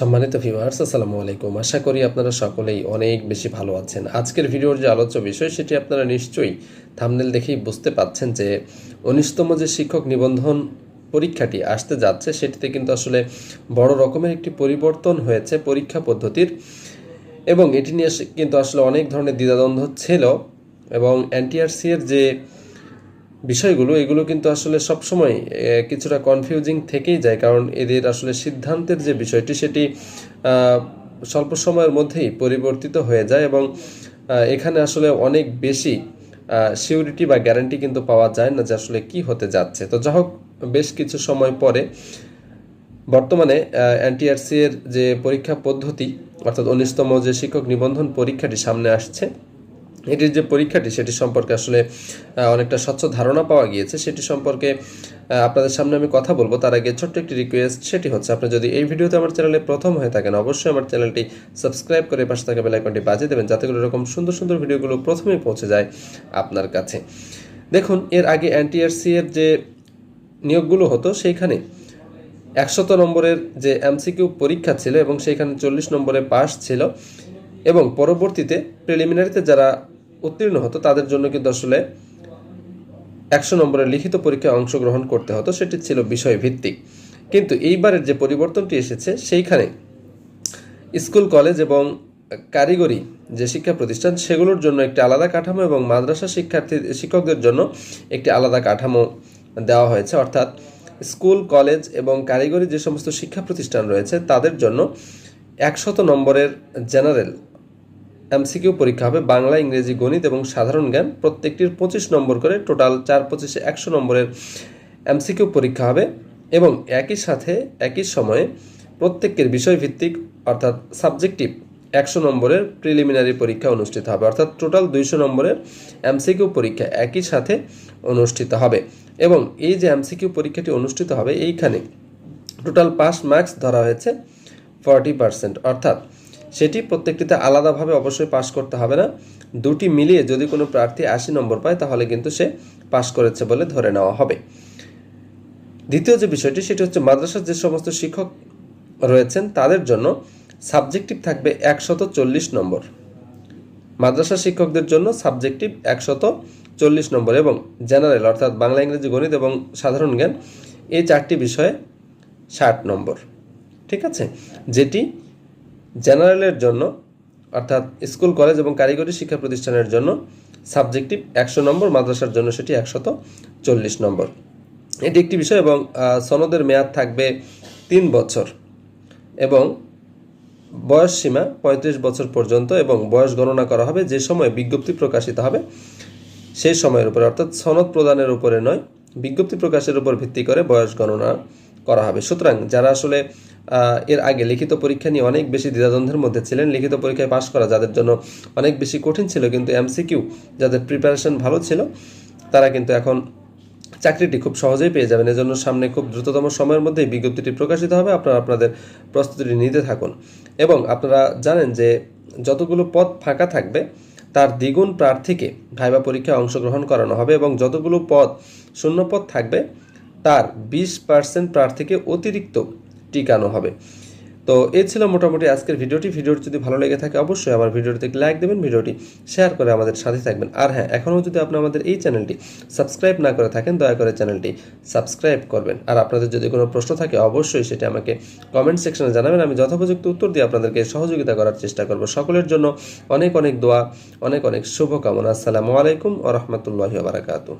সম্মানিত ভিউয়ার্স আসসালামু আলাইকুম। আশা করি আপনারা সকলেই অনেক বেশি ভালো আছেন। আজকের ভিডিওর যে আলোচ্য বিষয়, সেটি আপনারা নিশ্চয়ই থামনেল দেখেই বুঝতে পাচ্ছেন যে উনিশতম যে শিক্ষক নিবন্ধন পরীক্ষাটি আসতে যাচ্ছে, সেটিতে কিন্তু আসলে বড় রকমের একটি পরিবর্তন হয়েছে পরীক্ষা পদ্ধতির এবং এটি নিয়ে কিন্তু আসলে অনেক ধরনের দ্বিধাদ্বন্দ্ব ছিল এবং এনটিআরসি এর যে বিষয়গুলো, এগুলো কিন্তু আসলে সবসময় কিছুটা কনফিউজিং থেকেই যায়। কারণ এদের আসলে সিদ্ধান্তের যে বিষয়টি, সেটি স্বল্প সময়ের মধ্যেই পরিবর্তিত হয়ে যায় এবং এখানে আসলে অনেক বেশি সিউরিটি বা গ্যারান্টি কিন্তু পাওয়া যায় না যে আসলে কি হতে যাচ্ছে। তো যা হোক বেশ কিছু সময় পরে, বর্তমানে এনটিআরসি এর যে পরীক্ষা পদ্ধতি, অর্থাৎ উনিশতম যে শিক্ষক নিবন্ধন পরীক্ষাটি সামনে আসছে এটির যে পরীক্ষাটি, সেটি সম্পর্কে আসলে অনেকটা স্বচ্ছ ধারণা পাওয়া গিয়েছে। সেটি সম্পর্কে আপনাদের সামনে আমি কথা বলব। তার আগে ছোট্ট একটি রিকোয়েস্ট সেটি হচ্ছে, আপনি যদি এই ভিডিওতে আমার চ্যানেলে প্রথম হয়ে থাকেন, অবশ্যই আমার চ্যানেলটি সাবস্ক্রাইব করে পাশে থাকা বেল আইকনটি বাজিয়ে দেবেন, যাতে করে এরকম সুন্দর সুন্দর ভিডিওগুলো প্রথমেই পৌঁছে যায় আপনার কাছে। দেখুন, এর আগে এনটিআরসি এর যে নিয়োগগুলো হতো, সেইখানে একশত নম্বরের যে এমসিকিউ পরীক্ষা ছিল এবং সেইখানে চল্লিশ নম্বরে পাস ছিল এবং পরবর্তীতে প্রিলিমিনারিতে যারা উত্তীর্ণ হতো, তাদের জন্য কিন্তু আসলে একশো নম্বরের লিখিত পরীক্ষায় অংশগ্রহণ করতে হতো, সেটি ছিল বিষয় ভিত্তিক কিন্তু এইবারের যে পরিবর্তনটি এসেছে, সেইখানে স্কুল, কলেজ এবং কারিগরি যে শিক্ষা প্রতিষ্ঠান, সেগুলোর জন্য একটি আলাদা কাঠামো এবং মাদ্রাসা শিক্ষার্থী, শিক্ষকদের জন্য একটি আলাদা কাঠামো দেওয়া হয়েছে। অর্থাৎ স্কুল, কলেজ এবং কারিগরি যে সমস্ত শিক্ষা প্রতিষ্ঠান রয়েছে, তাদের জন্য একশত নম্বরের জেনারেল এমসিকিউ পরীক্ষা হবে বাংলা, ইংরেজি, গণিত এবং সাধারণ জ্ঞান। প্রত্যেকটির পঁচিশ নম্বর করে টোটাল চার পঁচিশে একশো নম্বরের এমসিকিউ পরীক্ষা হবে এবং একই সাথে একই সময়ে প্রত্যেকের বিষয়ভিত্তিক অর্থাৎ সাবজেক্টিভ একশো নম্বরের প্রিলিমিনারি পরীক্ষা অনুষ্ঠিত হবে। অর্থাৎ টোটাল দুইশো নম্বরের এমসিকিউ পরীক্ষা একই সাথে অনুষ্ঠিত হবে এবং এই যে এমসিকিউ পরীক্ষাটি অনুষ্ঠিত হবে, এইখানে টোটাল পাস মার্কস ধরা হয়েছে ফর্টি পার্সেন্ট। অর্থাৎ সেটি প্রত্যেকটিতে আলাদাভাবে অবশ্যই পাস করতে হবে না। দুটি মিলিয়ে যদি কোনো প্রার্থী আশি নম্বর পায়, তাহলে কিন্তু সে পাস করেছে বলে ধরে নেওয়া হবে। দ্বিতীয় যে বিষয়টি, সেটি হচ্ছে মাদ্রাসার যে সমস্ত শিক্ষক রয়েছেন, তাদের জন্য সাবজেক্টিভ থাকবে একশত চল্লিশ নম্বর। মাদ্রাসা শিক্ষকদের জন্য সাবজেক্টিভ একশত চল্লিশ নম্বর এবং জেনারেল, অর্থাৎ বাংলা, ইংরেজি, গণিত এবং সাধারণ জ্ঞান, এই চারটি বিষয়ে ষাট নম্বর। ঠিক আছে? যেটি জেনারেলের জন্য, অর্থাৎ স্কুল, কলেজ এবং কারিগরি শিক্ষা প্রতিষ্ঠানের জন্য সাবজেক্টিভ একশো নম্বর, মাদ্রাসার জন্য সেটি একশত চল্লিশ নম্বর। এটি একটি বিষয় এবং সনদের মেয়াদ থাকবে তিন বছর এবং বয়স সীমা পঁয়ত্রিশ বছর পর্যন্ত এবং বয়স গণনা করা হবে যে সময় বিজ্ঞপ্তি প্রকাশিত হবে সেই সময়ের উপরে। অর্থাৎ সনদ প্রদানের উপরে নয়, বিজ্ঞপ্তি প্রকাশের উপর ভিত্তি করে বয়স গণনা করা হবে। সুতরাং যারা আসলে এর আগে লিখিত পরীক্ষা নিয়ে অনেক বেশি দ্বিধাদ্বন্দ্বের মধ্যে ছিলেন। লিখিত পরীক্ষায় পাশ করা যাদের জন্য অনেক বেশি কঠিন ছিল, কিন্তু এমসিকিউ যাদের প্রিপারেশন ভালো ছিল, তারা কিন্তু এখন চাকরিটি খুব সহজেই পেয়ে যাবেন। এজন্য সামনে খুব দ্রুততম সময়ের মধ্যেই বিজ্ঞপ্তিটি প্রকাশিত হবে। আপনারা আপনাদের প্রস্তুতি নিতে থাকুন। এবং আপনারা জানেন যে যতগুলো পদ ফাঁকা থাকবে, তার দ্বিগুণ প্রার্থীকে ভাইবা পরীক্ষায় অংশগ্রহণ করানো হবে এবং যতগুলো পদ শূন্য পদ থাকবে, তার বিশ পার্সেন্ট প্রার্থীকে অতিরিক্ত টিকানো হবে? তো এই ছিল মোটামুটি আজকের ভিডিওটি। ভিডিওটি যদি ভালো লেগে থাকে অবশ্যই আমার ভিডিওটিতে লাইক দেবেন, ভিডিওটি শেয়ার করে আমাদের সাথে থাকবেন। আর হ্যাঁ এখনও যদি আপনি আমাদের এই চ্যানেলটি সাবস্ক্রাইব না করে থাকেন, দয়া করে চ্যানেলটি সাবস্ক্রাইব করবেন। আর আপনাদের যদি কোনো প্রশ্ন থাকে অবশ্যই সেটা আমাকে কমেন্ট সেকশনে জানাবেন। আমি যথোপযুক্ত উত্তর দিয়ে আপনাদেরকে সহযোগিতা করার চেষ্টা করব। সকলের জন্য অনেক অনেক দোয়া, অনেক অনেক শুভকামনা। আসসালামু আলাইকুম ও রহমতুল্লাহি বারাকাতু